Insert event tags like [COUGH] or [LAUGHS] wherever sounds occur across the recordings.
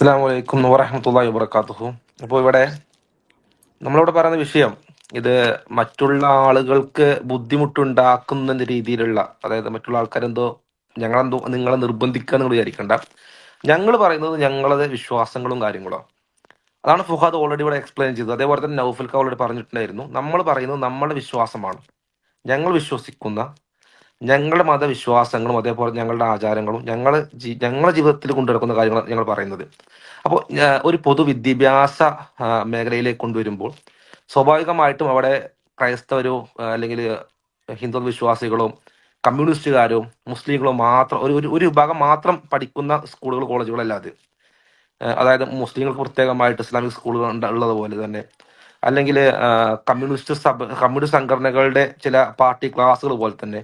അസ്സാം വലൈക്കും വറഹമത്തല്ലാ വാബർക്കാത്തുഹു അപ്പോൾ ഇവിടെ നമ്മളിവിടെ പറയുന്ന വിഷയം ഇത് മറ്റുള്ള ആളുകൾക്ക് ബുദ്ധിമുട്ടുണ്ടാക്കുന്ന രീതിയിലുള്ള അതായത് മറ്റുള്ള ആൾക്കാരെന്തോ ഞങ്ങളെന്തോ നിങ്ങളെ നിർബന്ധിക്കുക എന്ന് വിചാരിക്കണ്ട. ഞങ്ങൾ പറയുന്നത് ഞങ്ങളുടെ വിശ്വാസങ്ങളും കാര്യങ്ങളും. അതാണ് ഫുഹാദ് ഓൾറെഡി ഇവിടെ എക്സ്പ്ലെയിൻ ചെയ്തത്. അതേപോലെ തന്നെ നൗഫൽക്ക് ഓൾറെഡി പറഞ്ഞിട്ടുണ്ടായിരുന്നു. നമ്മൾ പറയുന്നത് നമ്മുടെ വിശ്വാസമാണ്. ഞങ്ങൾ വിശ്വസിക്കുന്ന ഞങ്ങളുടെ മതവിശ്വാസങ്ങളും അതേപോലെ ഞങ്ങളുടെ ആചാരങ്ങളും ഞങ്ങൾ ഞങ്ങളുടെ ജീവിതത്തിൽ കൊണ്ടുനടക്കുന്ന കാര്യങ്ങൾ ഞങ്ങൾ പറയുന്നത്. അപ്പോൾ ഒരു പൊതുവിദ്യാഭ്യാസ മേഖലയിലേക്ക് കൊണ്ടുവരുമ്പോൾ സ്വാഭാവികമായിട്ടും അവിടെ ക്രൈസ്തവരോ അല്ലെങ്കിൽ ഹിന്ദു വിശ്വാസികളോ കമ്മ്യൂണിസ്റ്റുകാരോ മുസ്ലിങ്ങളോ മാത്രം ഒരു ഒരു- വിഭാഗം മാത്രം പഠിക്കുന്ന സ്കൂളുകൾ കോളേജുകളല്ലാതെ അതായത് മുസ്ലിങ്ങൾക്ക് പ്രത്യേകമായിട്ട് ഇസ്ലാമിക് സ്കൂളുകൾ ഉള്ളതുപോലെ തന്നെ. അല്ലെങ്കിൽ കമ്മ്യൂണിസ്റ്റ് സഭ കമ്മ്യൂണിസ്റ്റ് സംഘടനകളുടെ ചില പാർട്ടി ക്ലാസ്സുകൾ പോലെ തന്നെ.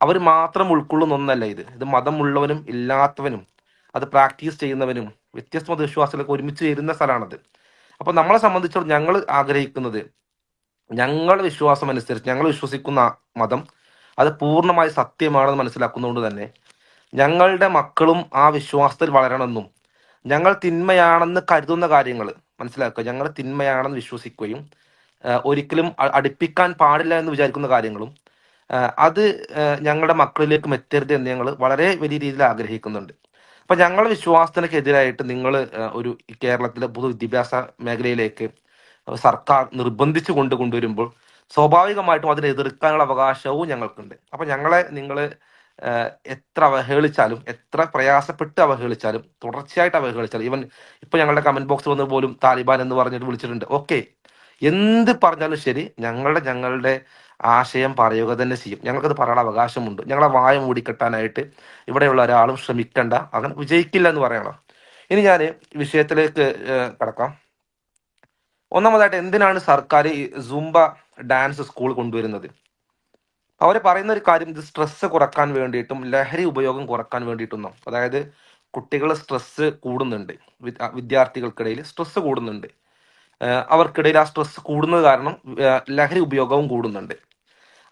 അവർ മാത്രം ഉൾക്കൊള്ളുന്ന ഒന്നല്ല ഇത്. ഇത് മതമുള്ളവനും ഇല്ലാത്തവനും അത് പ്രാക്ടീസ് ചെയ്യുന്നവനും വ്യത്യസ്ത മതവിശ്വാസികളൊക്കെ ഒരുമിച്ച് ചേരുന്ന സ്ഥലമാണത്. അപ്പൊ നമ്മളെ സംബന്ധിച്ചിടത്തോളം ഞങ്ങൾ ആഗ്രഹിക്കുന്നത് ഞങ്ങളുടെ വിശ്വാസം അനുസരിച്ച് ഞങ്ങൾ വിശ്വസിക്കുന്ന മതം അത് പൂർണമായി സത്യമാണെന്ന് മനസ്സിലാക്കുന്നതുകൊണ്ട് തന്നെ ഞങ്ങളുടെ മക്കളും ആ വിശ്വാസത്തിൽ വളരണമെന്നും ഞങ്ങൾ തിന്മയാണെന്ന് കരുതുന്ന കാര്യങ്ങൾ മനസ്സിലാക്കുക. ഞങ്ങൾ തിന്മയാണെന്ന് വിശ്വസിക്കുകയും ഒരിക്കലും അടുപ്പിക്കാൻ പാടില്ല എന്ന് വിചാരിക്കുന്ന കാര്യങ്ങളും അത് ഞങ്ങളുടെ മക്കളിലേക്കും എത്തരുത് എന്ന് ഞങ്ങൾ വളരെ വലിയ രീതിയിൽ ആഗ്രഹിക്കുന്നുണ്ട്. അപ്പൊ ഞങ്ങളുടെ വിശ്വാസത്തിനെതിരായിട്ട് നിങ്ങൾ ഒരു കേരളത്തിലെ പൊതുവിദ്യാഭ്യാസ മേഖലയിലേക്ക് സർക്കാർ നിർബന്ധിച്ചു കൊണ്ട് കൊണ്ടുവരുമ്പോൾ സ്വാഭാവികമായിട്ടും അതിനെ എതിർക്കാനുള്ള അവകാശവും ഞങ്ങൾക്കുണ്ട്. അപ്പൊ ഞങ്ങളെ നിങ്ങൾ എത്ര അവഹേളിച്ചാലും എത്ര പ്രയാസപ്പെട്ട് അവഹേളിച്ചാലും തുടർച്ചയായിട്ട് അവഹേളിച്ചാലും ഈവൻ ഇപ്പൊ ഞങ്ങളുടെ കമന്റ് ബോക്സ് വന്ന് പോലും താലിബാൻ എന്ന് പറഞ്ഞിട്ട് വിളിച്ചിട്ടുണ്ട്. ഓക്കെ. എന്ത് പറഞ്ഞാലും ശരി ഞങ്ങളുടെ ഞങ്ങളുടെ ആശയം പറയുക തന്നെ ചെയ്യും. ഞങ്ങൾക്കത് പറയാൻ അവകാശമുണ്ട്. ഞങ്ങളെ വായ മൂടിക്കെട്ടാനായിട്ട് ഇവിടെയുള്ള ഒരാളും ശ്രമിക്കണ്ട. അങ്ങനെ വിജയിക്കില്ല എന്ന് പറയണം. ഇനി ഞാൻ വിഷയത്തിലേക്ക് കിടക്കാം. ഒന്നാമതായിട്ട് എന്തിനാണ് സർക്കാർ സുംബ ഡാൻസ് സ്കൂൾ കൊണ്ടുവരുന്നത്? അവർ പറയുന്ന ഒരു കാര്യം ഇത് സ്ട്രെസ് കുറയ്ക്കാൻ വേണ്ടിയിട്ടും ലഹരി ഉപയോഗം കുറയ്ക്കാൻ വേണ്ടിയിട്ടൊന്നും അതായത് കുട്ടികൾ സ്ട്രെസ് കൂടുന്നുണ്ട്. വിദ്യാർത്ഥികൾക്കിടയിൽ സ്ട്രെസ് കൂടുന്നുണ്ട്. അവർക്കിടയിൽ ആ സ്ട്രെസ് കൂടുന്നത് കാരണം ലഹരി ഉപയോഗവും കൂടുന്നുണ്ട്.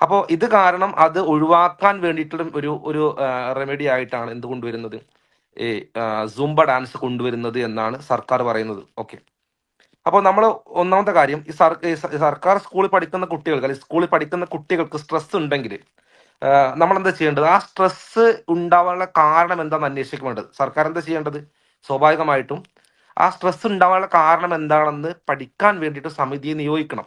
അപ്പോൾ ഇത് കാരണം അത് ഒഴിവാക്കാൻ വേണ്ടിയിട്ടുള്ള ഒരു ഒരു റെമഡി ആയിട്ടാണ് എന്ത് കൊണ്ടുവരുന്നത്? ഈ സുംബ ഡാൻസ് കൊണ്ടുവരുന്നത് എന്നാണ് സർക്കാർ പറയുന്നത്. ഓക്കെ അപ്പോൾ നമ്മൾ ഒന്നാമത്തെ കാര്യം ഈ സർക്കാർ സ്കൂളിൽ പഠിക്കുന്ന കുട്ടികൾക്ക് അല്ലെങ്കിൽ സ്കൂളിൽ പഠിക്കുന്ന കുട്ടികൾക്ക് സ്ട്രെസ് ഉണ്ടെങ്കിൽ നമ്മൾ എന്താ ചെയ്യേണ്ടത്? ആ സ്ട്രെസ് ഉണ്ടാവാനുള്ള കാരണം എന്താണെന്ന് അന്വേഷിക്കേണ്ടത് സർക്കാർ എന്താ ചെയ്യേണ്ടത്? സ്വാഭാവികമായിട്ടും ആ സ്ട്രെസ് ഉണ്ടാവാനുള്ള കാരണം എന്താണെന്ന് പഠിക്കാൻ വേണ്ടിയിട്ട് സമിതിയെ നിയോഗിക്കണം.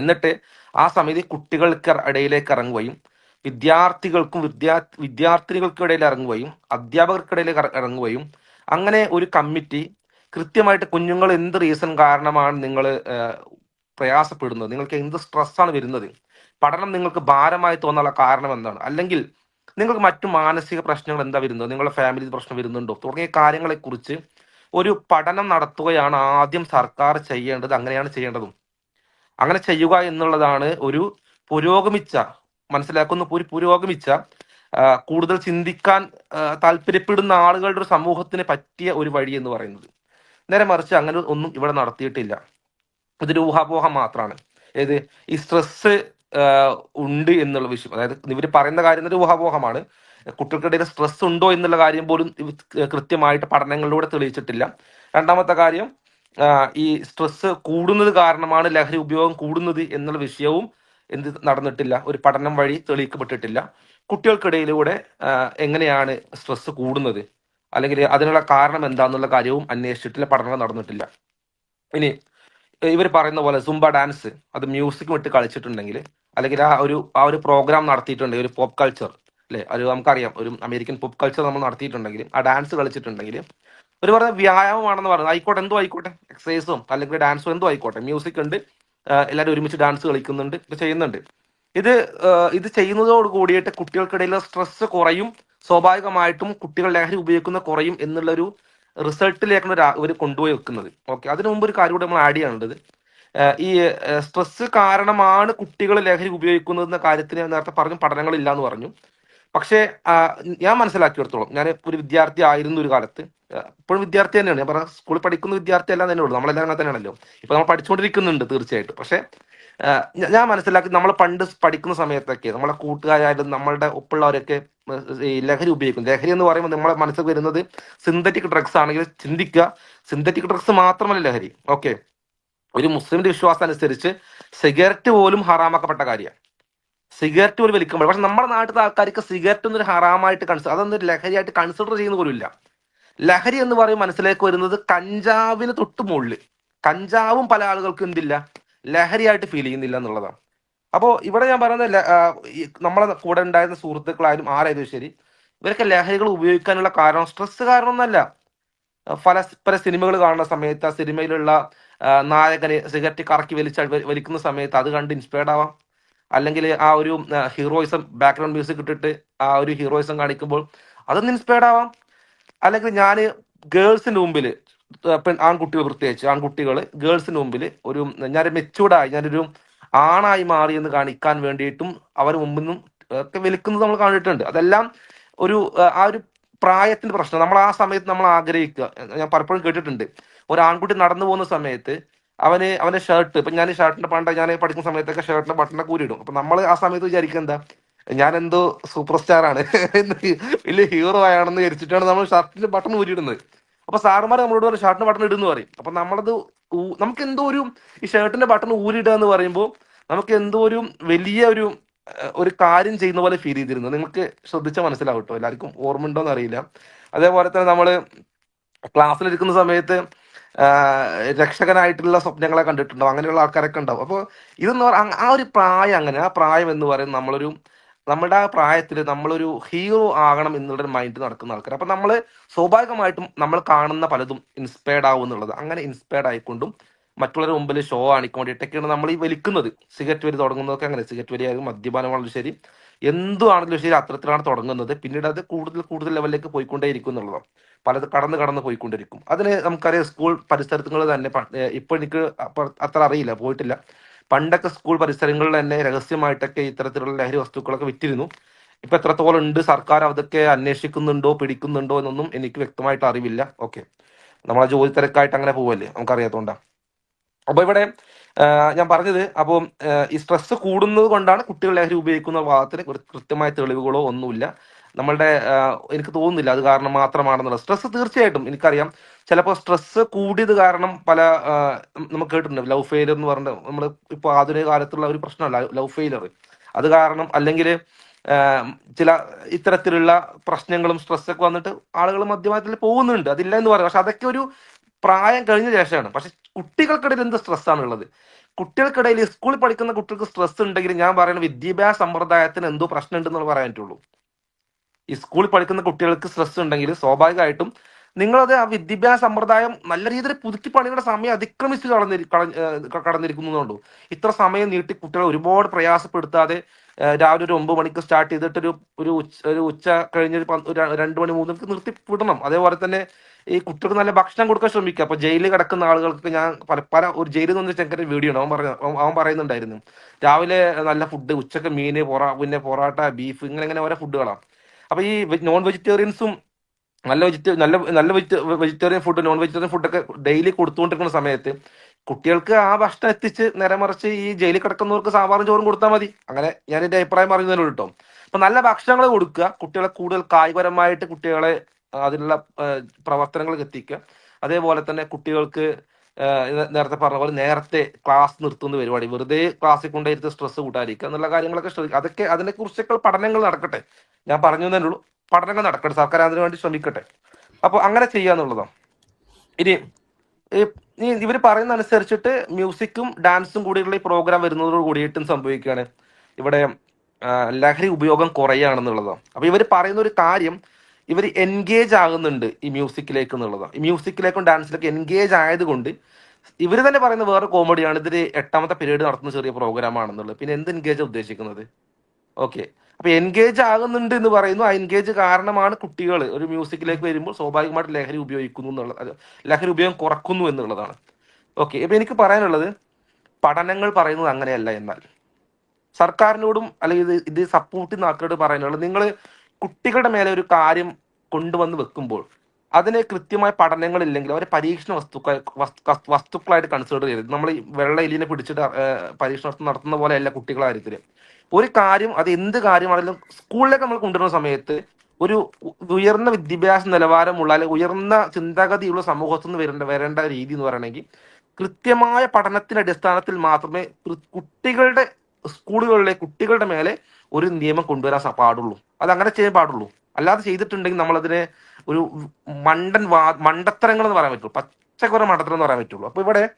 എന്നിട്ട് ആ സമിതി കുട്ടികൾക്ക് ഇടയിലേക്ക് ഇറങ്ങുകയും വിദ്യാർത്ഥികൾക്കും വിദ്യാ വിദ്യാർത്ഥിനികൾക്കും ഇടയിൽ ഇറങ്ങുകയും അധ്യാപകർക്കിടയിലേക്ക് ഇറങ്ങുകയും അങ്ങനെ ഒരു കമ്മിറ്റി കൃത്യമായിട്ട് കുഞ്ഞുങ്ങൾ എന്ത് റീസൺ കാരണമാണ് നിങ്ങൾ പ്രയാസപ്പെടുന്നത്? നിങ്ങൾക്ക് എന്ത് സ്ട്രെസ്സാണ് വരുന്നത്? പഠനം നിങ്ങൾക്ക് ഭാരമായി തോന്നാനുള്ള കാരണം എന്താണ്? അല്ലെങ്കിൽ നിങ്ങൾക്ക് മറ്റു മാനസിക പ്രശ്നങ്ങൾ എന്താ വരുന്നത്? നിങ്ങളുടെ ഫാമിലി പ്രശ്നം വരുന്നുണ്ടോ? തുടങ്ങിയ കാര്യങ്ങളെക്കുറിച്ച് ഒരു പഠനം നടത്തുകയാണ് ആദ്യം സർക്കാർ ചെയ്യേണ്ടത് അങ്ങനെയാണ് ചെയ്യേണ്ടതും. അങ്ങനെ ചെയ്യുക എന്നുള്ളതാണ് ഒരു പുരോഗമിച്ച മനസ്സിലാക്കുന്ന ഒരു പുരോഗമിച്ച കൂടുതൽ ചിന്തിക്കാൻ താല്പര്യപ്പെടുന്ന ആളുകളുടെ ഒരു സമൂഹത്തിന് പറ്റിയ ഒരു വഴി എന്ന് പറയുന്നത്. നേരെ മറിച്ച് അങ്ങനെ ഒന്നും ഇവിടെ നടത്തിയിട്ടില്ല. ഇതൊരു ഊഹാപോഹം മാത്രമാണ് ഏത്? ഈ സ്ട്രെസ് ഉണ്ട് എന്നുള്ള വിഷയം. അതായത് ഇവർ പറയുന്ന കാര്യം ഒരു ഊഹാപോഹമാണ്. കുട്ടികൾക്കിടയിൽ സ്ട്രെസ് ഉണ്ടോ എന്നുള്ള കാര്യം പോലും കൃത്യമായിട്ട് പഠനങ്ങളിലൂടെ തെളിയിച്ചിട്ടില്ല. രണ്ടാമത്തെ കാര്യം ഈ സ്ട്രെസ് കൂടുന്നത് കാരണമാണ് ലഹരി ഉപയോഗം കൂടുന്നത് എന്നുള്ള വിഷയവും എന്ത് നടന്നിട്ടില്ല. ഒരു പഠനം വഴി തെളിയിക്കപ്പെട്ടിട്ടില്ല. കുട്ടികൾക്കിടയിലൂടെ എങ്ങനെയാണ് സ്ട്രെസ് കൂടുന്നത്? അല്ലെങ്കിൽ അതിനുള്ള കാരണം എന്താന്നുള്ള കാര്യവും അന്വേഷിച്ചിട്ടില്ല പഠനങ്ങൾ നടന്നിട്ടില്ല. ഇനി ഇവർ പറയുന്ന പോലെ സുംബ ഡാൻസ് അത് മ്യൂസിക് വിട്ട് കളിച്ചിട്ടുണ്ടെങ്കിൽ അല്ലെങ്കിൽ ആ ഒരു ആ ഒരു പ്രോഗ്രാം നടത്തിയിട്ടുണ്ടെങ്കിൽ ഒരു പോപ്പ് കൾച്ചർ അല്ലെ? ഒരു നമുക്കറിയാം. ഒരു അമേരിക്കൻ പോപ്പ് കൾച്ചർ നമ്മൾ നടത്തിയിട്ടുണ്ടെങ്കിൽ ആ ഡാൻസ് കളിച്ചിട്ടുണ്ടെങ്കിൽ ഒരു പറഞ്ഞ വ്യായാമമാണെന്ന് പറയുന്നത്. ആയിക്കോട്ടെ എന്തോ ആയിക്കോട്ടെ. എക്സസൈസും അല്ലെങ്കിൽ ഡാൻസും എന്തോ ആയിക്കോട്ടെ. മ്യൂസിക് ഉണ്ട്. എല്ലാവരും ഒരുമിച്ച് ഡാൻസ് കളിക്കുന്നുണ്ട് ഇത് ചെയ്യുന്നുണ്ട്. ഇത് ഇത് ചെയ്യുന്നതോട് കൂടിയിട്ട് കുട്ടികൾക്കിടയിലെ സ്ട്രെസ് കുറയും. സ്വാഭാവികമായിട്ടും കുട്ടികൾ ലഹരി ഉപയോഗിക്കുന്ന കുറയും എന്നുള്ളൊരു റിസൾട്ടിലേക്കാണ് ഇവർ കൊണ്ടുപോയി വെക്കുന്നത്. ഓക്കെ അതിനു മുമ്പ് ഒരു കാര്യം കൂടെ നമ്മൾ ആഡ് ചെയ്യേണ്ടത് ഈ സ്ട്രെസ് കാരണമാണ് കുട്ടികൾ ലഹരി ഉപയോഗിക്കുന്നത് എന്ന കാര്യത്തിന് നേരത്തെ പറഞ്ഞു പഠനങ്ങളില്ല എന്ന് പറഞ്ഞു. പക്ഷേ ഞാൻ മനസ്സിലാക്കിയെടുത്തോളും ഞാൻ ഒരു വിദ്യാർത്ഥി ആയിരുന്നു ഒരു കാലത്ത്. ഇപ്പോഴും വിദ്യാർത്ഥി തന്നെയാണ്. ഞാൻ പറഞ്ഞ സ്കൂളിൽ പഠിക്കുന്ന വിദ്യാർത്ഥി അല്ല തന്നെ ഉള്ളൂ നമ്മളെല്ലാം അങ്ങനെ തന്നെയാണല്ലോ. ഇപ്പൊ നമ്മൾ പഠിച്ചുകൊണ്ടിരിക്കുന്നുണ്ട് തീർച്ചയായിട്ടും. പക്ഷേ ഞാൻ മനസ്സിലാക്കി നമ്മൾ പണ്ട് പഠിക്കുന്ന സമയത്തൊക്കെ നമ്മളെ കൂട്ടുകാരായാലും നമ്മളുടെ ഒപ്പുള്ളവരൊക്കെ ഈ ലഹരി ഉപയോഗിക്കും. ലഹരി എന്ന് പറയുമ്പോൾ നമ്മളെ മനസ്സിൽ വരുന്നത് സിന്തറ്റിക് ഡ്രഗ്സ് ആണെങ്കിൽ ചിന്തിക്കുക. സിന്തറ്റിക് ഡ്രഗ്സ് മാത്രമല്ല ലഹരി. ഓക്കെ. ഒരു മുസ്ലിമിന്റെ വിശ്വാസം അനുസരിച്ച് സിഗരറ്റ് പോലും ഹറാമാക്കപ്പെട്ട കാര്യമാണ്. സിഗരറ്റ് പോലും വലിക്കുമ്പോൾ പക്ഷെ നമ്മുടെ നാട്ടിലെ ആൾക്കാർക്ക് സിഗരറ്റ് ഒന്നൊരു ഹറാമായിട്ട് കൺസിഡർ അതൊന്നും ലഹരിയായിട്ട് കൺസിഡർ ചെയ്യുന്ന പോലും ഇല്ല. ലഹരി എന്ന് പറയും മനസ്സിലേക്ക് വരുന്നത് കഞ്ചാവിന് തൊട്ട് മുകളിൽ. കഞ്ചാവും പല ആളുകൾക്കും എന്തില്ല? ലഹരിയായിട്ട് ഫീൽ ചെയ്യുന്നില്ല എന്നുള്ളതാണ്. അപ്പോൾ ഇവിടെ ഞാൻ പറയുന്നത് നമ്മളെ കൂടെ ഉണ്ടായിരുന്ന സുഹൃത്തുക്കളായാലും ആരായാലും ശരി ഇവരൊക്കെ ലഹരികൾ ഉപയോഗിക്കാനുള്ള കാരണം സ്ട്രെസ് കാരണം ഒന്നല്ല പല പല സിനിമകൾ കാണുന്ന സമയത്ത് ആ സിനിമയിലുള്ള നായകനെ സിഗരറ്റ് കറക്കി വലിച്ച വലിക്കുന്ന സമയത്ത് അത് കണ്ട് ഇൻസ്പയർഡ് ആവാം. അല്ലെങ്കിൽ ആ ഒരു ഹീറോയിസം ബാക്ക്ഗ്രൗണ്ട് മ്യൂസിക് ഇട്ടിട്ട് ആ ഒരു ഹീറോയിസം കാണിക്കുമ്പോൾ അതൊന്ന് ഇൻസ്പയർഡ് ആവാം? അല്ലെങ്കിൽ ഞാൻ ഗേൾസിന്റെ മുമ്പിൽ പെൺ ആൺകുട്ടികൾ പ്രത്യേകിച്ച് ആൺകുട്ടികൾ ഗേൾസിന് മുമ്പിൽ ഒരു ഞാൻ മെച്ചൂർഡായി ഞാനൊരു ആണായി മാറി എന്ന് കാണിക്കാൻ വേണ്ടിയിട്ടും അവർ മുമ്പിൽ നിന്നും ഒക്കെ വിൽക്കുന്നത് നമ്മൾ കണ്ടിട്ടുണ്ട്. അതെല്ലാം ഒരു ആ ഒരു പ്രായത്തിന്റെ പ്രശ്നം. നമ്മൾ ആ സമയത്ത് നമ്മൾ ആഗ്രഹിക്കുക. ഞാൻ പലപ്പോഴും കേട്ടിട്ടുണ്ട്. ഒരു ആൺകുട്ടി നടന്നു പോകുന്ന സമയത്ത് അവന് അവന്റെ ഷർട്ട് ഇപ്പൊ ഞാൻ ഷർട്ടിന്റെ പണ്ട് ഞാൻ പഠിക്കുന്ന സമയത്തൊക്കെ ഷർട്ടിന്റെ ബട്ടണെ കൂരിയിടും. അപ്പൊ നമ്മൾ ആ സമയത്ത് വിചാരിക്കുക എന്താ? ഞാൻ എന്തോ സൂപ്പർ സ്റ്റാർ ആണ്. [LAUGHS] വലിയ ഹീറോ ആയാണെന്ന് വിചാരിച്ചിട്ടാണ് നമ്മൾ ഷർട്ടിന്റെ ബട്ടൺ ഊരിയിടുന്നത്. അപ്പൊ സാറുമാർ നമ്മളോട് പറയും ഷർട്ടിന് ബട്ടൺ ഇടുന്നു പറയും. അപ്പൊ നമ്മളത് നമുക്ക് എന്തോ ഒരു ഈ ഷർട്ടിന്റെ ബട്ടൺ ഊരിയിടുക എന്ന് പറയുമ്പോൾ നമുക്ക് എന്തോ ഒരു വലിയ ഒരു ഒരു കാര്യം ചെയ്യുന്ന പോലെ ഫീൽ ചെയ്തിരുന്നു. നിങ്ങൾക്ക് ശ്രദ്ധിച്ചാൽ മനസ്സിലാവും കേട്ടോ. എല്ലാവർക്കും ഓർമ്മ ഉണ്ടോ എന്ന് അറിയില്ല. അതേപോലെ തന്നെ നമ്മൾ ക്ലാസ്സിലിരിക്കുന്ന സമയത്ത് രക്ഷകനായിട്ടുള്ള സ്വപ്നങ്ങളെ കണ്ടിട്ടുണ്ടാവും. അങ്ങനെയുള്ള ആൾക്കാരൊക്കെ ഉണ്ടാവും. അപ്പോൾ ഇതെന്ന് പറഞ്ഞാൽ ആ ഒരു പ്രായം അങ്ങനെ ആ പ്രായം എന്ന് പറയുന്നത് നമ്മളൊരു നമ്മുടെ ആ പ്രായത്തിൽ നമ്മളൊരു ഹീറോ ആകണം എന്നുള്ള മൈൻഡ് നടക്കുന്ന ആൾക്കാർ അപ്പൊ നമ്മൾ സ്വാഭാവികമായിട്ടും നമ്മൾ കാണുന്ന പലതും ഇൻസ്പയർഡ് ആവും എന്നുള്ളത്. അങ്ങനെ ഇൻസ്പയർഡ് ആയിക്കൊണ്ടും മറ്റുള്ളവരുടെ മുമ്പിൽ ഷോ കാണിക്കാൻ നമ്മൾ ഈ വലിക്കുന്നത്. സിഗരറ്റ് വലി തുടങ്ങുന്നതൊക്കെ അങ്ങനെ. സിഗരറ്റ് വലിയായാലും മദ്യപാനമാണെങ്കിലും ശരി. എന്തുവാണെങ്കിലും ശരി അത്തരത്തിലാണ് തുടങ്ങുന്നത്. പിന്നീട് അത് കൂടുതൽ കൂടുതൽ ലെവലിലേക്ക് പോയിക്കൊണ്ടേയിരിക്കും എന്നുള്ളതാണ്. പലത് കടന്ന് കടന്ന് പോയിക്കൊണ്ടിരിക്കും. അതിന് നമുക്കറിയാം സ്കൂൾ പരിസരത്തുകൾ തന്നെ ഇപ്പൊ എനിക്ക് അത്ര അറിയില്ല പോയിട്ടില്ല. പണ്ടൊക്കെ സ്കൂൾ പരിസരങ്ങളിൽ തന്നെ രഹസ്യമായിട്ടൊക്കെ ഇത്തരത്തിലുള്ള ലഹരി വസ്തുക്കളൊക്കെ വിറ്റിരുന്നു. ഇപ്പൊ എത്രത്തോളം ഉണ്ട് സർക്കാർ അതൊക്കെ അന്വേഷിക്കുന്നുണ്ടോ പിടിക്കുന്നുണ്ടോ എന്നൊന്നും എനിക്ക് വ്യക്തമായിട്ട് അറിവില്ല. ഓക്കെ. നമ്മളെ ജോലി തിരക്കായിട്ട് അങ്ങനെ പോവല്ലേ നമുക്കറിയാത്തോണ്ടാ. അപ്പൊ ഇവിടെ ഞാൻ പറഞ്ഞത് അപ്പോൾ ഈ സ്ട്രെസ് കൂടുന്നത് കൊണ്ടാണ് കുട്ടികൾ ലഹരി ഉപയോഗിക്കുന്ന ഭാഗത്തിന് കൃത്യമായ തെളിവുകളോ ഒന്നുമില്ല. നമ്മളുടെ എനിക്ക് തോന്നുന്നില്ല അത് കാരണം മാത്രമാണെന്നുള്ളത് സ്ട്രെസ് തീർച്ചയായിട്ടും എനിക്കറിയാം. ചിലപ്പോൾ സ്ട്രെസ് കൂടിയത് കാരണം പല നമുക്ക് കേട്ടിട്ടുണ്ട്. ലവ് ഫെയിലർ എന്ന് പറഞ്ഞ നമ്മൾ ഇപ്പോൾ ആധുനിക കാലത്തുള്ള ഒരു പ്രശ്നമല്ല. ലവ് ഫെയിലർ അത് കാരണം അല്ലെങ്കിൽ ചില ഇത്തരത്തിലുള്ള പ്രശ്നങ്ങളും സ്ട്രെസ്സൊക്കെ വന്നിട്ട് ആളുകൾ മദ്യപാനത്തിൽ പോകുന്നുണ്ട്. അതില്ല എന്ന് പറയാം. പക്ഷെ അതൊക്കെ ഒരു പ്രായം കഴിഞ്ഞ ശേഷമാണ്. പക്ഷെ കുട്ടികൾക്കിടയിൽ എന്ത് സ്ട്രെസ്സാണ് ഉള്ളത് കുട്ടികൾക്കിടയിൽ സ്കൂളിൽ പഠിക്കുന്ന കുട്ടികൾക്ക് സ്ട്രെസ് ഉണ്ടെങ്കിൽ ഞാൻ പറയുന്നത് വിദ്യാഭ്യാസ സമ്പ്രദായത്തിന് എന്തോ പ്രശ്നം ഉണ്ടെന്ന് പറയാൻ പറ്റുള്ളൂ ഈ സ്കൂളിൽ പഠിക്കുന്ന കുട്ടികൾക്ക് സ്ട്രെസ് ഉണ്ടെങ്കിൽ സ്വാഭാവികമായിട്ടും നിങ്ങളത് ആ വിദ്യാഭ്യാസ സമ്പ്രദായം നല്ല രീതിയിൽ പുതുക്കി പണിയുടെ സമയം അതിക്രമിച്ച് കടന്നിരി കടന്നിരിക്കുന്നുണ്ടോ ഇത്ര സമയം നീട്ടി കുട്ടികളെ ഒരുപാട് പ്രയാസപ്പെടുത്താതെ രാവിലെ ഒരു ഒമ്പത് മണിക്ക് സ്റ്റാർട്ട് ചെയ്തിട്ട് ഒരു ഒരു ഉച്ച കഴിഞ്ഞ് രണ്ട് മണി മൂന്ന് മണിക്ക് നിർത്തി വിടണം. അതേപോലെ തന്നെ ഈ കുട്ടികൾക്ക് നല്ല ഭക്ഷണം കൊടുക്കാൻ ശ്രമിക്കുക. അപ്പൊ ജയിലിൽ കിടക്കുന്ന ആളുകൾക്ക് ഞാൻ പല പല ഒരു ജയിലിൽ നിന്ന് ചെങ്കരൻ വീഡിയോ അവൻ പറഞ്ഞ അവൻ- പറയുന്നുണ്ടായിരുന്നു. രാവിലെ നല്ല ഫുഡ് ഉച്ചയ്ക്ക് മീന് പൊറ പിന്നെ പൊറാട്ട ബീഫ് ഇങ്ങനെ ഇങ്ങനെ ഓരോ ഫുഡുകളാണ് അപ്പൊ ഈ നോൺ വെജിറ്റേറിയൻസും നല്ല വെജിറ്റേ നല്ല നല്ല വെജിറ്റേറിയൻ ഫുഡ് നോൺ വെജിറ്റേറിയൻ ഫുഡൊക്കെ ഡെയിലി കൊടുത്തുകൊണ്ടിരിക്കുന്ന സമയത്ത് കുട്ടികൾക്ക് ആ ഭക്ഷണം എത്തിച്ച് നേരെ മറിച്ച് ഈ ജയിലിൽ കിടക്കുന്നവർക്ക് സാമ്പാറും ചോറും കൊടുത്താൽ മതി. അങ്ങനെ ഞാൻ എന്റെ അഭിപ്രായം പറയുന്നതിനോട് കേട്ടോ. അപ്പൊ നല്ല ഭക്ഷണങ്ങൾ കൊടുക്കുക. കുട്ടികളെ കൂടുതൽ കായികപരമായിട്ട് കുട്ടികളെ അതിനുള്ള പ്രവർത്തനങ്ങൾ എത്തിക്കുക. അതേപോലെ തന്നെ കുട്ടികൾക്ക് നേരത്തെ പറഞ്ഞ പോലെ നേരത്തെ ക്ലാസ് നിർത്തുന്ന പരിപാടി. വെറുതെ ക്ലാസ്സിൽ കൊണ്ടുവരുത്ത് സ്ട്രെസ് കൂട്ടാതിരിക്കുക എന്നുള്ള കാര്യങ്ങളൊക്കെ ശ്രദ്ധിക്കുക. അതൊക്കെ അതിനെ കുറിച്ചൊക്കെ പഠനങ്ങൾ നടക്കട്ടെ. ഞാൻ പറഞ്ഞു തന്നെ ഉള്ളൂ. പഠനങ്ങൾ നടക്കട്ടെ. സർക്കാർ അതിനു വേണ്ടി ശ്രമിക്കട്ടെ. അപ്പൊ അങ്ങനെ ചെയ്യാന്നുള്ളതാണ് ഇനി ഈ ഈ ഇവർ പറയുന്ന അനുസരിച്ചിട്ട് മ്യൂസിക്കും ഡാൻസും കൂടിയുള്ള ഈ പ്രോഗ്രാം വരുന്നതോട് കൂടിയിട്ടും സംഭവിക്കുകയാണ്. ഇവിടെ ലഹരി ഉപയോഗം കുറയുകയാണെന്നുള്ളതാണ് അപ്പൊ ഇവർ പറയുന്ന ഒരു കാര്യം ഇവർ എൻഗേജ് ആകുന്നുണ്ട് ഈ മ്യൂസിക്കിലേക്ക് എന്നുള്ളതാണ് ഈ മ്യൂസിക്കിലേക്കും ഡാൻസിലേക്കും എൻഗേജ് ആയതുകൊണ്ട് ഇവർ തന്നെ പറയുന്ന വേറെ കോമഡിയാണ് ഇതൊരു എട്ടാമത്തെ പീരീഡ് നടത്തുന്ന ചെറിയ പ്രോഗ്രാം ആണെന്നുള്ളത്. പിന്നെ എന്ത് എൻഗേജ് ഉദ്ദേശിക്കുന്നത്? ഓക്കെ അപ്പൊ എൻഗേജ് ആകുന്നുണ്ട് എന്ന് പറയുന്നു. ആ എൻഗേജ് കാരണമാണ് കുട്ടികൾ ഒരു മ്യൂസിക്കിലേക്ക് വരുമ്പോൾ സ്വാഭാവികമായിട്ട് ലഹരി ഉപയോഗിക്കുന്നു എന്നുള്ളത്. ലഹരി ഉപയോഗം കുറക്കുന്നു എന്നുള്ളതാണ്. ഓക്കെ ഇപ്പൊ എനിക്ക് പറയാനുള്ളത് പഠനങ്ങൾ പറയുന്നത് അങ്ങനെയല്ല എന്നാൽ. സർക്കാരിനോടും അല്ലെങ്കിൽ ഇത് ഇത് സപ്പോർട്ട് ചെയ്യുന്ന ആൾക്കാരോട് പറയാനുള്ളത് നിങ്ങൾ കുട്ടികളുടെ മേലെ ഒരു കാര്യം കൊണ്ടുവന്ന് വെക്കുമ്പോൾ അതിന് കൃത്യമായ പഠനങ്ങളില്ലെങ്കിൽ അവരെ പരീക്ഷണ വസ്തുക്കൾ വസ്തുക്കളായിട്ട് കൺസിഡർ ചെയ്യരുത്. നമ്മൾ വെള്ള എലിനെ പിടിച്ചിട്ട് പരീക്ഷണ വസ്തു നടത്തുന്ന പോലെ അല്ല കുട്ടികളെ കാര്യത്തിൽ ഒരു കാര്യം അത് എന്ത് കാര്യമാണെങ്കിലും സ്കൂളിലേക്ക് നമ്മൾ കൊണ്ടുവരുന്ന സമയത്ത് ഒരു ഉയർന്ന വിദ്യാഭ്യാസ നിലവാരമുള്ള അല്ലെങ്കിൽ ഉയർന്ന ചിന്താഗതിയുള്ള സമൂഹത്തിൽ നിന്ന് വരേണ്ട വരേണ്ട രീതി എന്ന് പറയണമെങ്കിൽ കൃത്യമായ പഠനത്തിന്റെ അടിസ്ഥാനത്തിൽ മാത്രമേ കുട്ടികളുടെ സ്കൂളുകളിലെ കുട്ടികളുടെ മേലെ ഒരു നിയമം കൊണ്ടുവരാൻ പാടുള്ളൂ. അത് അങ്ങനെ ചെയ്യാൻ പാടുള്ളൂ. അല്ലാതെ ചെയ്തിട്ടുണ്ടെങ്കിൽ നമ്മളതിനെ ഒരു മണ്ടൻ വാ മണ്ടത്തരങ്ങൾ എന്ന് പറയാൻ പറ്റുള്ളൂ. പച്ചക്കുറ മണ്ടത്തരം എന്ന് പറയാൻ പറ്റുള്ളൂ. അപ്പൊ ഇവിടെ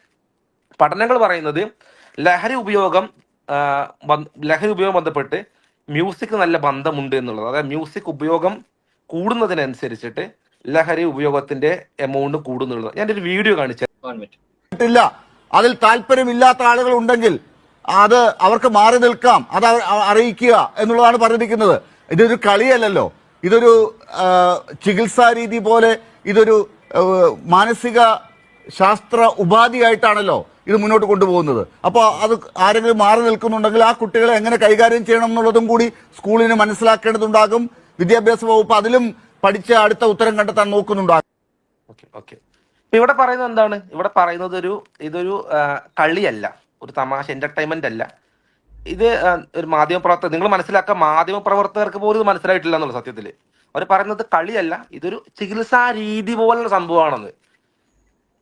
പഠനങ്ങൾ പറയുന്നത് ലഹരി ഉപയോഗം ലഹരി ഉപയോഗം ബന്ധപ്പെട്ട് മ്യൂസിക് നല്ല ബന്ധമുണ്ട് എന്നുള്ളത്. അതായത് മ്യൂസിക് ഉപയോഗം കൂടുന്നതിനനുസരിച്ചിട്ട് ലഹരി ഉപയോഗത്തിന്റെ എമൗണ്ട് കൂടുന്നുള്ളത്. ഞാൻ ഒരു വീഡിയോ കാണിച്ചു ഇല്ല. അതിൽ താല്പര്യമില്ലാത്ത ആളുകൾ ഉണ്ടെങ്കിൽ അത് അവർക്ക് മാറി നിൽക്കാം. അത് അറിയിക്കുക എന്നുള്ളതാണ് പറഞ്ഞിരിക്കുന്നത്. ഇതൊരു കളിയല്ലല്ലോ. ഇതൊരു ചികിത്സാ രീതി പോലെ ഇതൊരു മാനസിക ശാസ്ത്ര ഉപാധിയായിട്ടാണല്ലോ ഇത് മുന്നോട്ട് കൊണ്ടുപോകുന്നത്. അപ്പോൾ അത് ആരെങ്കിലും മാറി നിൽക്കുന്നുണ്ടെങ്കിൽ ആ കുട്ടികളെ എങ്ങനെ കൈകാര്യം ചെയ്യണം എന്നുള്ളതും കൂടി സ്കൂളിന് മനസ്സിലാക്കേണ്ടതുണ്ടാകും. വിദ്യാഭ്യാസ വകുപ്പ് അതിലും പഠിച്ച അടുത്ത ഉത്തരം കണ്ടെത്താൻ നോക്കുന്നുണ്ടാകും. ഇവിടെ പറയുന്നത് എന്താണ്? ഇവിടെ പറയുന്നത് ഒരു ഇതൊരു കളിയല്ല. ഒരു തമാശ എന്റർടൈൻമെന്റ് അല്ല. ഇത് ഒരു മാധ്യമ പ്രവർത്തകർ നിങ്ങൾ മനസ്സിലാക്കുക മാധ്യമ പ്രവർത്തകർക്ക് പോലും ഇത് മനസ്സിലായിട്ടില്ല എന്നുള്ള സത്യത്തിൽ. അവർ പറയുന്നത് കളിയല്ല ഇതൊരു ചികിത്സാ രീതി പോലുള്ള സംഭവമാണെന്ന്.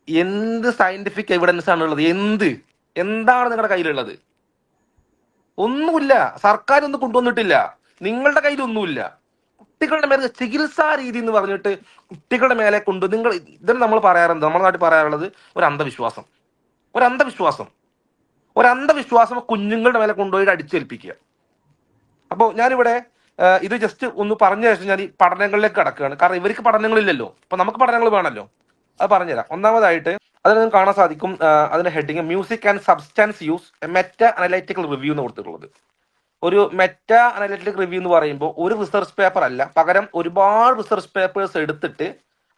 എന്ത് സയന്റിഫിക് എവിഡൻസ് ആണ് ഉള്ളത്? എന്ത്? എന്താണ് നിങ്ങളുടെ കയ്യിലുള്ളത്? ഒന്നുമില്ല. സർക്കാർ ഒന്നും കൊണ്ടുവന്നിട്ടില്ല. നിങ്ങളുടെ കയ്യിൽ ഒന്നുമില്ല കുട്ടികളുടെ മേലെ ചികിത്സാ രീതി എന്ന് പറഞ്ഞിട്ട് കുട്ടികളുടെ മേലെ കൊണ്ട് നിങ്ങൾ ഇതിന് നമ്മൾ പറയാറുണ്ട്. നമ്മുടെ നാട്ടിൽ പറയാറുള്ളത് ഒരു അന്ധവിശ്വാസം. ഒരു അന്ധവിശ്വാസം. ഒരു അന്ധവിശ്വാസം കുഞ്ഞുങ്ങളുടെ മേലെ കൊണ്ടുപോയി അടിച്ചേൽപ്പിക്കുക. അപ്പോൾ ഞാനിവിടെ ഇത് ജസ്റ്റ് ഒന്ന് പറഞ്ഞ ശേഷം ഞാൻ ഈ പഠനങ്ങളിലേക്ക് കടക്കുകയാണ്. കാരണം ഇവർക്ക് പഠനങ്ങളില്ലല്ലോ. അപ്പൊ നമുക്ക് പഠനങ്ങൾ വേണമല്ലോ. അത് പറഞ്ഞുതരാം. ഒന്നാമതായിട്ട് അതിൽ നിങ്ങൾക്ക് കാണാൻ സാധിക്കും അതിന്റെ heading music and substance use meta analytical review എന്ന് കൊടുത്തിട്ടുള്ളത്. ഒരു മെറ്റ അനലൈറ്റിക് റിവ്യൂ എന്ന് പറയുമ്പോൾ ഒരു റിസർച്ച് പേപ്പർ അല്ല പകരം ഒരുപാട് റിസർച്ച് പേപ്പേഴ്സ് എടുത്തിട്ട്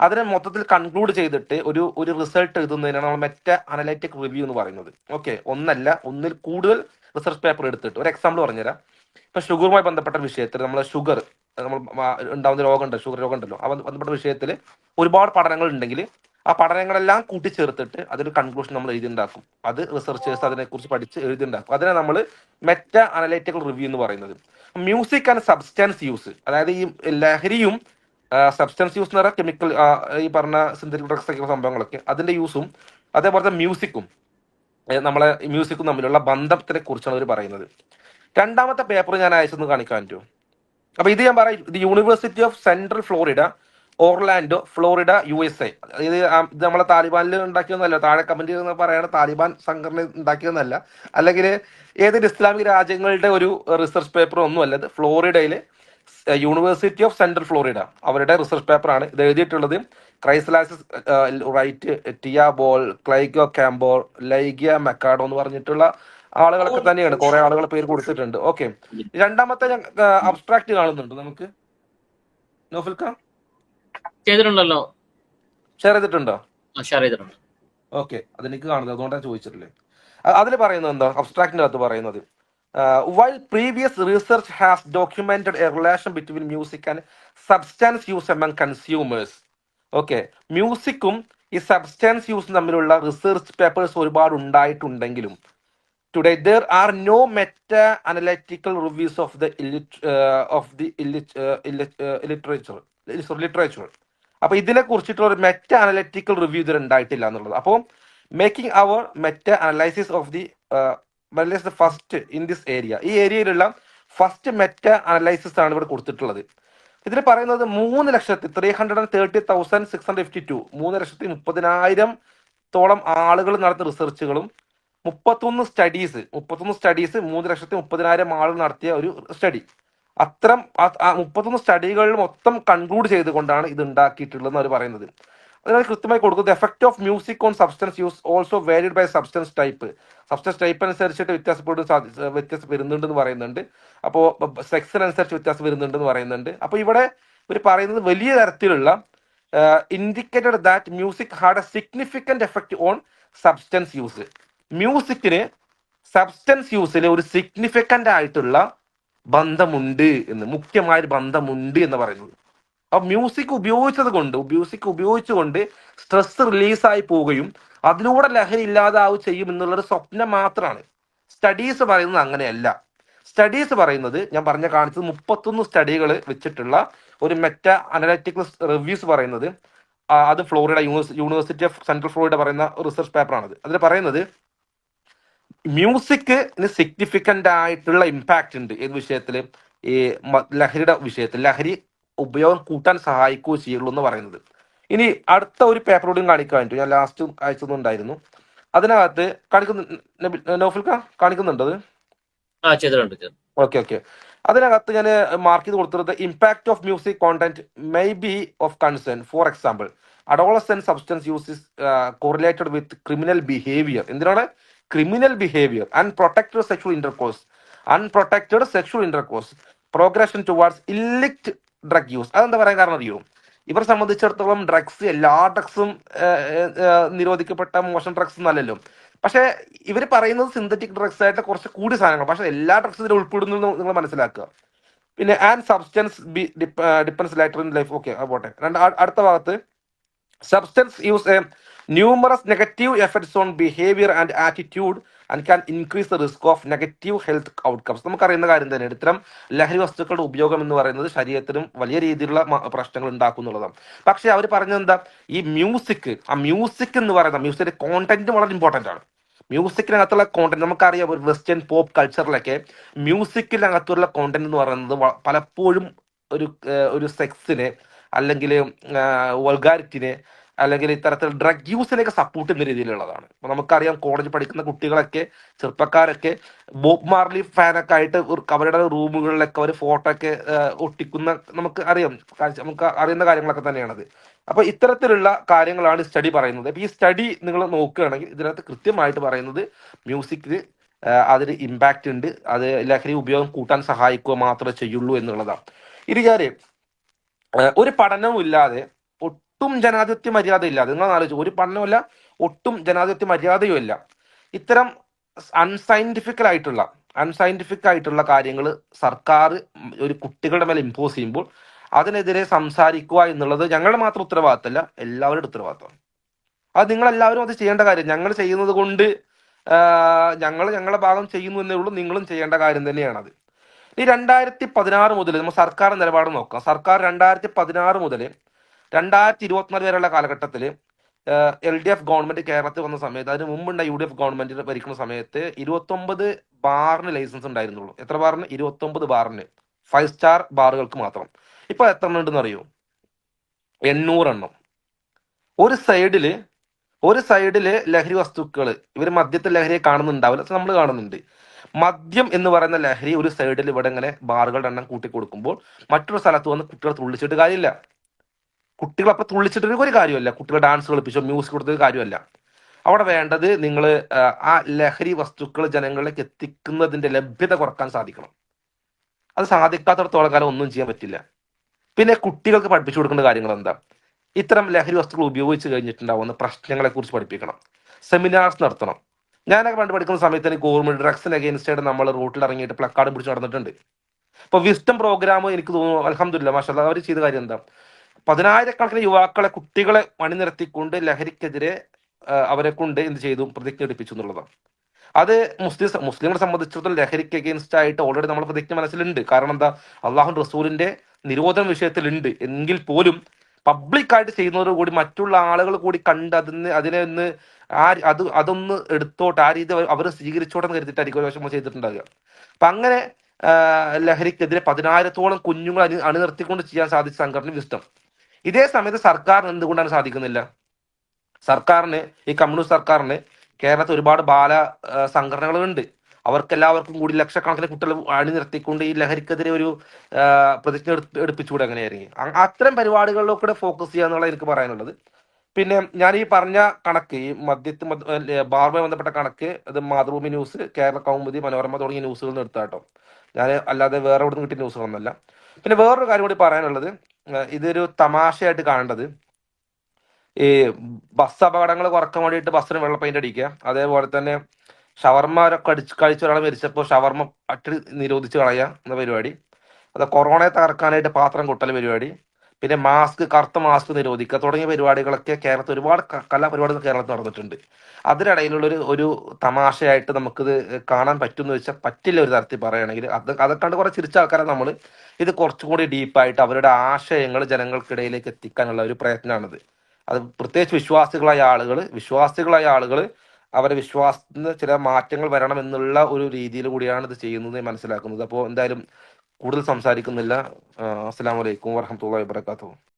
അതിനെ മൊത്തത്തിൽ കൺക്ലൂഡ് ചെയ്തിട്ട് ഒരു ഒരു റിസൾട്ട് എഴുതുന്നതിനാണ് നമ്മൾ മെറ്റ അനലൈറ്റിക് റിവ്യൂ എന്ന് പറയുന്നത്. ഓക്കെ ഒന്നല്ല ഒന്നിൽ കൂടുതൽ റിസർച്ച് പേപ്പർ എടുത്തിട്ട്. ഒരു എക്സാമ്പിൾ പറഞ്ഞുതരാം. ഇപ്പൊ ഷുഗറുമായി ബന്ധപ്പെട്ട വിഷയത്തിൽ നമ്മൾ ഷുഗർ നമ്മൾ ഉണ്ടാവുന്ന രോഗമുണ്ട് ഷുഗർ രോഗം ഉണ്ടല്ലോ ബന്ധപ്പെട്ട വിഷയത്തിൽ ഒരുപാട് പഠനങ്ങൾ ഉണ്ടെങ്കിൽ ആ പഠനങ്ങളെല്ലാം കൂട്ടിച്ചേർത്തിട്ട് അതൊരു കൺക്ലൂഷൻ നമ്മൾ എഴുതിണ്ടാക്കും. അത് റിസർച്ചേഴ്സ് അതിനെക്കുറിച്ച് പഠിച്ച് എഴുതിണ്ടാക്കും. അതിനെ നമ്മൾ മെറ്റ അനലൈറ്റിക്കൽ റിവ്യൂ എന്ന് പറയുന്നത്. മ്യൂസിക് ആൻഡ് സബ്സ്റ്റാൻസ് യൂസ് അതായത് ഈ ലഹരിയും സബ്സ്റ്റൻസ് യൂസ് എന്ന് പറഞ്ഞാൽ കെമിക്കൽ ഈ പറഞ്ഞ സിന്തറ്റിക് ഡ്രഗ്സ് ഒക്കെ സംഭവങ്ങളൊക്കെ അതിന്റെ യൂസും അതേപോലെ തന്നെ മ്യൂസിക്കും നമ്മളെ മ്യൂസിക്കും തമ്മിലുള്ള ബന്ധത്തിനെ കുറിച്ചാണ് അവർ പറയുന്നത്. രണ്ടാമത്തെ പേപ്പർ ഞാൻ അയച്ചെന്ന് കാണിക്കാൻ പറ്റുമോ? അപ്പൊ ഇത് ഞാൻ പറയാം ഇത് University of Central Florida Orlando Florida U S A ഇത് ഇത് നമ്മളെ താലിബാനിൽ ഉണ്ടാക്കിയതൊന്നല്ല താഴെ കമന്റ് എന്ന് പറയുന്നത് താലിബാൻ സംഘടന ഉണ്ടാക്കിയതൊന്നല്ല. അല്ലെങ്കിൽ ഏതൊരു ഇസ്ലാമിക രാജ്യങ്ങളുടെ ഒരു റിസർച്ച് പേപ്പർ ഒന്നുമല്ല ഇത് ഫ്ലോറിഡയിലെ യൂണിവേഴ്സിറ്റി ഓഫ് സെൻട്രൽ ഫ്ലോറിഡ അവരുടെ റിസർച്ച് പേപ്പറാണ് ഇത് എഴുതിയിട്ടുള്ളത്. ക്രൈസ്ലാസിസ് റൈറ്റ് ടിയാബോൾ ക്ലൈഗോ കാംബോർ ലൈഗിയ മെക്കാഡോ എന്ന് പറഞ്ഞിട്ടുള്ള ആളുകളൊക്കെ തന്നെയാണ്. കുറെ ആളുകൾ പേര് കൊടുത്തിട്ടുണ്ട്. ഓക്കെ രണ്ടാമത്തെ അബ്സ്ട്രാക്ട് കാണുന്നുണ്ട് നമുക്ക്. നോഫിൽ ഖാൻ ചെയ്തിട്ടുണ്ടല്ലോ. ഷെയർ ചെയ്തിട്ടുണ്ടോ? ആ, ഷെയർ ചെയ്തിട്ടുണ്ട്. ഓക്കെ അതെനിക്ക് കാണുന്നത്. അതുകൊണ്ടാണ് ചോദിച്ചിട്ടില്ലേ അതിൽ പറയുന്നത് എന്താ? അബ്സ്ട്രാക്റ്റിന്റെ അകത്ത് പറയുന്നത്. While previous research has documented a relation between music and substance use among consumers okay മ്യൂസിക്കും ഈ സബ്സ്റ്റാൻസ് യൂസും തമ്മിലുള്ള റിസർച്ച് പേപ്പേഴ്സ് ഒരുപാട് ഉണ്ടായിട്ടുണ്ടെങ്കിലും today there are no meta analytical reviews of the of the literature literature അപ്പൊ ഇതിനെ കുറിച്ചിട്ടുള്ള ഒരു Meta analytical review ഇതിൽ ഉണ്ടായിട്ടില്ല എന്നുള്ളത്. അപ്പോൾ making our meta analysis of the the first in this area ഈ ഏരിയയിലുള്ള ഫസ്റ്റ് മെറ്റ അനലൈസിസ് ആണ് ഇവിടെ കൊടുത്തിട്ടുള്ളത്. ഇതിൽ പറയുന്നത് മൂന്ന് ലക്ഷത്തി three hundred and thirty thousand six hundred fifty two മൂന്ന് ലക്ഷത്തി മുപ്പതിനായിരം തോളം ആളുകൾ നടത്തിയ റിസർച്ചുകളും മുപ്പത്തൊന്ന് സ്റ്റഡീസ് മുപ്പത്തൊന്ന് സ്റ്റഡീസ് മൂന്ന് ലക്ഷത്തി മുപ്പതിനായിരം ആളുകൾ നടത്തിയ ഒരു സ്റ്റഡി അത്തരം മുപ്പത്തൊന്ന് സ്റ്റഡികൾ മൊത്തം കൺക്ലൂഡ് ചെയ്തുകൊണ്ടാണ് ഇത് ഉണ്ടാക്കിയിട്ടുള്ളതെന്ന് അവർ പറയുന്നത്. അതിനാൽ കൃത്യമായി കൊടുക്കുന്നത് effect of music on substance use also varied by substance type substance type അനുസരിച്ചിട്ട് വ്യത്യാസപ്പെടുന്ന വ്യത്യാസം വരുന്നുണ്ടെന്ന് പറയുന്നുണ്ട്. അപ്പോൾ സെക്സിനനുസരിച്ച് വ്യത്യാസം വരുന്നുണ്ടെന്ന് പറയുന്നുണ്ട്. അപ്പോൾ ഇവിടെ ഇവർ പറയുന്നത് വലിയ തരത്തിലുള്ള indicated that music had a significant effect on substance use മ്യൂസിക്കിന് substance യൂസിൽ ഒരു സിഗ്നിഫിക്കന്റ് ആയിട്ടുള്ള ബന്ധമുണ്ട് എന്ന് മുഖ്യമായ ഒരു ബന്ധമുണ്ട് എന്ന് പറയുന്നത്. അപ്പൊ മ്യൂസിക് ഉപയോഗിച്ചത് കൊണ്ട് മ്യൂസിക് ഉപയോഗിച്ചുകൊണ്ട് സ്ട്രെസ് റിലീസായി പോവുകയും അതിലൂടെ ലഹരി ഇല്ലാതാവും ചെയ്യും എന്നുള്ളൊരു സ്വപ്നം മാത്രമാണ് സ്റ്റഡീസ് പറയുന്നത് അങ്ങനെയല്ല. സ്റ്റഡീസ് പറയുന്നത് ഞാൻ പറഞ്ഞ കാണിച്ചത് മുപ്പത്തൊന്ന് സ്റ്റഡികൾ വെച്ചിട്ടുള്ള ഒരു മെറ്റ അനലറ്റിക്കൽ റിവ്യൂസ് പറയുന്നത്. അത് Florida University of Central Florida പറയുന്ന റിസർച്ച് പേപ്പറാണത് അതിൽ പറയുന്നത് മ്യൂസിക്കിന് സിഗ്നിഫിക്കന്റ് ആയിട്ടുള്ള ഇമ്പാക്റ്റ് ഉണ്ട് ഏത് വിഷയത്തിൽ ഈ ലഹരിയുടെ വിഷയത്തിൽ ലഹരി ഉപയോഗം കൂട്ടാൻ സഹായിക്കുകയോ ചെയ്യുള്ളൂ എന്ന് പറയുന്നത്. ഇനി അടുത്ത ഒരു പേപ്പർ കൂടി കാണിക്കാൻ ഞാൻ ലാസ്റ്റ് അയച്ചതുണ്ടായിരുന്നു അതിനകത്ത് കാണിക്കുന്ന നോഫിൽക്ക കാണിക്കുന്നുണ്ടത്. Okay okay. അതിനകത്ത് ഞാൻ മാർക്ക് ചെയ്ത് കൊടുത്തത് impact of music content may be of concern for example adolescent substance use is correlated with criminal behaviour എന്തിനാണ്? Criminal behaviour unprotected sexual intercourse unprotected sexual intercourse progression towards illicit drug use അതെന്താ പറയാൻ കാരണം അറിയോ? ഇവരെ സംബന്ധിച്ചിടത്തോളം drugs എല്ലാ ഡ്രഗ്സും നിരോധിക്കപ്പെട്ട മോശം ഡ്രഗ്സ് എന്നല്ലല്ലോ പക്ഷെ ഇവർ പറയുന്നത് സിന്തറ്റിക് ഡ്രഗ്സ് ആയിട്ട് കുറച്ച് കൂടി സാധനങ്ങൾ പക്ഷെ എല്ലാ ഡ്രഗ്സും ഇതിൽ ഉൾപ്പെടുന്നു നിങ്ങൾ മനസ്സിലാക്കുക. പിന്നെ and substance be dependence later in life okay പോട്ടെ. രണ്ട് അടുത്ത ഭാഗത്ത്. Substance use numerous negative effects on behaviour and attitude and can increase the risk of negative health outcomes നമുക്കറിയുന്ന കാര്യം തന്നെ ഇത്തരം ലഹരി വസ്തുക്കളുടെ ഉപയോഗം എന്ന് പറയുന്നത് ശരീരത്തിനും വലിയ രീതിയിലുള്ള പ്രശ്നങ്ങൾ ഉണ്ടാക്കും എന്നുള്ളതാണ് പക്ഷേ അവർ പറഞ്ഞത് എന്താ? ഈ മ്യൂസിക് ആ മ്യൂസിക് എന്ന് പറയുന്ന മ്യൂസിക്കിന്റെ കോണ്ടന്റ് വളരെ ഇമ്പോർട്ടന്റ് ആണ്. മ്യൂസിക്കിനകത്തുള്ള കോണ്ടന്റ് നമുക്കറിയാം ഒരു വെസ്റ്റേൺ പോപ്പ് കൾച്ചറിലൊക്കെ മ്യൂസിക്കിനകത്തുള്ള കോണ്ടന്റ് എന്ന് പറയുന്നത് പലപ്പോഴും ഒരു ഒരു സെക്സിനെ അല്ലെങ്കിൽ വൾഗാരിറ്റിനെ അല്ലെങ്കിൽ ഇത്തരത്തിൽ ഡ്രഗ് യൂസിലേക്ക് സപ്പോർട്ട് ചെയ്യുന്ന രീതിയിലുള്ളതാണ്. അപ്പൊ നമുക്കറിയാം കോളേജ് പഠിക്കുന്ന കുട്ടികളൊക്കെ ചെറുപ്പക്കാരൊക്കെ ബോബ് മാർലി ഫാനൊക്കെ ആയിട്ട് അവരുടെ റൂമുകളിലൊക്കെ ഒരു ഫോട്ടോ ഒക്കെ ഒട്ടിക്കുന്ന നമുക്ക് അറിയാം. നമുക്ക് അറിയുന്ന കാര്യങ്ങളൊക്കെ തന്നെയാണത്. അപ്പൊ ഇത്തരത്തിലുള്ള കാര്യങ്ങളാണ് സ്റ്റഡി പറയുന്നത്. അപ്പൊ ഈ സ്റ്റഡി നിങ്ങൾ നോക്കുകയാണെങ്കിൽ ഇതിനകത്ത് കൃത്യമായിട്ട് പറയുന്നത് മ്യൂസിക്കിൽ അതിന് ഇമ്പാക്റ്റ് ഉണ്ട്. അത് ലഹരി ഉപയോഗം കൂട്ടാൻ സഹായിക്കുക മാത്രമേ ചെയ്യുള്ളൂ എന്നുള്ളതാണ്. ഇത് ഞാൻ ഒരു പഠനവും ഇല്ലാതെ ഒട്ടും ജനാധിപത്യ മര്യാദയില്ല. നിങ്ങൾ ആലോചിച്ചു ഒരു പഠനവുമില്ല ഒട്ടും ജനാധിപത്യ മര്യാദയും ഇല്ല. ഇത്തരം അൺസയന്റിഫിക്കൽ ആയിട്ടുള്ള അൺസയന്റിഫിക് ആയിട്ടുള്ള കാര്യങ്ങൾ സർക്കാർ ഒരു കുട്ടികളുടെ മേലെ ഇമ്പോസ് ചെയ്യുമ്പോൾ അതിനെതിരെ സംസാരിക്കുക എന്നുള്ളത് ഞങ്ങളുടെ മാത്രം ഉത്തരവാദിത്തമല്ല എല്ലാവരുടെ ഉത്തരവാദിത്തമാണ്. അത് നിങ്ങൾ എല്ലാവരും അത് ചെയ്യേണ്ട കാര്യം ഞങ്ങൾ ചെയ്യുന്നത് കൊണ്ട് ഞങ്ങൾ ഞങ്ങളുടെ ഭാഗം ചെയ്യുന്നു എന്നേ ഉള്ളൂ നിങ്ങളും ചെയ്യേണ്ട കാര്യം തന്നെയാണത്. ഈ രണ്ടായിരത്തി പതിനാറ് മുതൽ നമ്മൾ സർക്കാർ നിലപാട് നോക്കാം. സർക്കാർ രണ്ടായിരത്തി പതിനാറ് മുതൽ രണ്ടായിരത്തി ഇരുപത്തിനാല് വരെയുള്ള കാലഘട്ടത്തിൽ എൽ ഡി എഫ് ഗവൺമെന്റ് കേരളത്തിൽ വന്ന സമയത്ത് അതിന് മുമ്പുണ്ട യു ഡി എഫ് ഗവൺമെന്റ് ഭരിക്കുന്ന സമയത്ത് ഇരുപത്തൊമ്പത് ബാറിന് ലൈസൻസ് ഉണ്ടായിരുന്നുള്ളൂ. എത്ര ബാറിന്? ഇരുപത്തൊമ്പത് ബാറിന്. ഫൈവ് സ്റ്റാർ ബാറുകൾക്ക് മാത്രം. ഇപ്പൊ എത്ര എണ്ണം ഉണ്ടെന്ന് അറിയോ? എണ്ണൂറെണ്ണം ഒരു സൈഡിൽ ഒരു സൈഡിൽ ലഹരി വസ്തുക്കൾ ഇവർ മദ്യത്തെ ലഹരിയെ കാണുന്നുണ്ടാവില്ല. നമ്മൾ കാണുന്നുണ്ട്. മദ്യം എന്ന് പറയുന്ന ലഹരി ഒരു സൈഡിൽ ഇവിടെ ഇങ്ങനെ ബാറുകളുടെ എണ്ണം കൂട്ടി കൊടുക്കുമ്പോൾ മറ്റൊരു സ്ഥലത്ത് വന്ന് കുട്ടികളെ തുള്ളിച്ചിട്ട് കാര്യമില്ല. കുട്ടികൾ അപ്പൊ തുള്ളിച്ചിട്ടൊരു ഒരു കാര്യമല്ല. കുട്ടികൾ ഡാൻസ് കളിപ്പിച്ചോ മ്യൂസിക് കൊടുത്തൊരു കാര്യമല്ല. അവിടെ വേണ്ടത് നിങ്ങൾ ആ ലഹരി വസ്തുക്കൾ ജനങ്ങളിലേക്ക് എത്തിക്കുന്നതിന്റെ ലഭ്യത കുറയ്ക്കാൻ സാധിക്കണം. അത് സാധിക്കാത്തടത്തോളം കാലം ഒന്നും ചെയ്യാൻ പറ്റില്ല. പിന്നെ കുട്ടികൾക്ക് പഠിപ്പിച്ചു കൊടുക്കേണ്ട കാര്യങ്ങൾ എന്താ ഇത്തരം ലഹരി വസ്തുക്കൾ ഉപയോഗിച്ച് കഴിഞ്ഞിട്ടുണ്ടാവുന്ന പ്രശ്നങ്ങളെ കുറിച്ച് പഠിപ്പിക്കണം. സെമിനാർസ് നടത്തണം. ഞാനൊക്കെ പണ്ട് പഠിക്കുന്ന സമയത്ത് എനിക്ക് ഓർമ്മ ഡ്രഗ്സിന് അഗേൻസ്റ്റ് നമ്മൾ റോട്ടിൽ ഇറങ്ങിയിട്ട് പ്ലക്കാർഡ് പിടിച്ച് നടന്നിട്ടുണ്ട്. ഇപ്പൊ വിസ്റ്റം പ്രോഗ്രാം എനിക്ക് തോന്നുന്നു അലഹമില്ല മാഷാ അവർ ചെയ്ത കാര്യം എന്താ? പതിനായിരക്കണക്കിന് യുവാക്കളെ കുട്ടികളെ അണിനിരത്തിക്കൊണ്ട് ലഹരിക്കെതിരെ അവരെ കൊണ്ട് എന്ത് ചെയ്തു? പ്രതിജ്ഞ എടുപ്പിച്ചു എന്നുള്ളതാണ്. അത് മുസ്ലിം മുസ്ലിങ്ങളെ സംബന്ധിച്ചിടത്തോളം ലഹരിക്ക് അഗേൻസ്റ്റ് ആയിട്ട് ഓൾറെഡി നമ്മൾ പ്രതിജ്ഞ മനസ്സിലുണ്ട്. കാരണം എന്താ? അള്ളാഹു റസൂലിന്റെ നിരോധന വിഷയത്തിലുണ്ട്. എങ്കിൽ പോലും പബ്ലിക്കായിട്ട് ചെയ്യുന്നതോട് കൂടി മറ്റുള്ള ആളുകൾ കൂടി കണ്ട് അതിന് അതിനെ ഒന്ന് ആ അത് അതൊന്ന് എടുത്തോട്ട് ആ രീതി അവർ സ്വീകരിച്ചോട്ടെ എന്ന് കരുതിയിട്ടായിരിക്കും ഒരു വശം ചെയ്തിട്ടുണ്ടാകുക അപ്പൊ അങ്ങനെ ലഹരിക്കെതിരെ പതിനായിരത്തോളം കുഞ്ഞുങ്ങൾ അണി അണിനിർത്തിക്കൊണ്ട് ചെയ്യാൻ സാധിച്ച സംഘടന വിസ്റ്റം ഇതേ സമയത്ത് സർക്കാരിന് എന്തുകൊണ്ടാണ് സാധിക്കുന്നില്ല? സർക്കാരിന് ഈ കമ്മ്യൂണിസ്റ്റ് സർക്കാരിന് കേരളത്തിൽ ഒരുപാട് ബാല സംഘടനകളുണ്ട്. അവർക്കെല്ലാവർക്കും കൂടി ലക്ഷക്കണക്കിന് കുട്ടികൾ അണിനിർത്തിക്കൊണ്ട് ഈ ലഹരിക്കെതിരെ ഒരു പ്രതിജ്ഞ എടുപ്പ് എടുപ്പിച്ചുകൂടെ അങ്ങനെയായിരിക്കും. അത്തരം പരിപാടികളിലൂടെ ഫോക്കസ് ചെയ്യുക എന്നുള്ളത് എനിക്ക് പറയാനുള്ളത്. പിന്നെ ഞാൻ ഈ പറഞ്ഞ കണക്ക് ഈ മദ്യത്ത് ബാറുമായി ബന്ധപ്പെട്ട കണക്ക് അത് മാതൃഭൂമി ന്യൂസ് കേരള കൗമുദി മനോരമ തുടങ്ങിയ ന്യൂസുകളിൽ നിന്ന് എടുത്താട്ടോ. ഞാൻ അല്ലാതെ വേറെ എവിടെ നിന്ന് കിട്ടിയ ന്യൂസുകളൊന്നല്ല. പിന്നെ വേറൊരു കാര്യം കൂടി പറയാനുള്ളത് ഇതൊരു തമാശയായിട്ട് കാണേണ്ടത്. ഈ ബസ് അപകടങ്ങൾ കുറയ്ക്കാൻ വേണ്ടിയിട്ട് ബസ്സിന് വെള്ള പെയിന്റ് അടിക്കുക. അതേപോലെ തന്നെ ഷവർമ്മ ഒക്കെ അടിച്ച് കഴിച്ച ഒരാൾ മരിച്ചപ്പോൾ ഷവർമ്മ അട്ടി നിരോധിച്ച് കളയുക എന്ന പരിപാടി. അത് കൊറോണയെ തകർക്കാനായിട്ട് പാത്രം കൊട്ടൽ പരിപാടി. പിന്നെ മാസ്ക് കറുത്ത മാസ്ക് നിരോധിക്കുക തുടങ്ങിയ പരിപാടികളൊക്കെ കേരളത്തിൽ ഒരുപാട് കലാപരിപാടികൾ കേരളത്തിൽ നടന്നിട്ടുണ്ട്. അതിനിടയിലുള്ള ഒരു തമാശയായിട്ട് നമുക്കിത് കാണാൻ പറ്റുമെന്ന് വെച്ചാൽ പറ്റില്ല ഒരു തരത്തിൽ പറയുകയാണെങ്കിൽ അത് അതൊക്കെ കണ്ട് കുറെ ചിരിച്ച ആൾക്കാരെ നമ്മൾ ഇത് കുറച്ചും കൂടി ഡീപ്പായിട്ട് അവരുടെ ആശയങ്ങൾ ജനങ്ങൾക്കിടയിലേക്ക് എത്തിക്കാനുള്ള ഒരു പ്രയത്നമാണിത്. അത് പ്രത്യേകിച്ച് വിശ്വാസികളായ ആളുകൾ വിശ്വാസികളായ ആളുകൾ അവരെ വിശ്വാസത്തിന് ചില മാറ്റങ്ങൾ വരണം എന്നുള്ള ഒരു രീതിയിൽ കൂടിയാണ് ഇത് ചെയ്യുന്നത് മനസ്സിലാക്കുന്നത്. അപ്പോൾ എന്തായാലും കൂടുതൽ സംസാരിക്കുന്നില്ല. അസ്സാം വലൈക്കും വർഹമുല്ലാ വാബർക്കാത്തു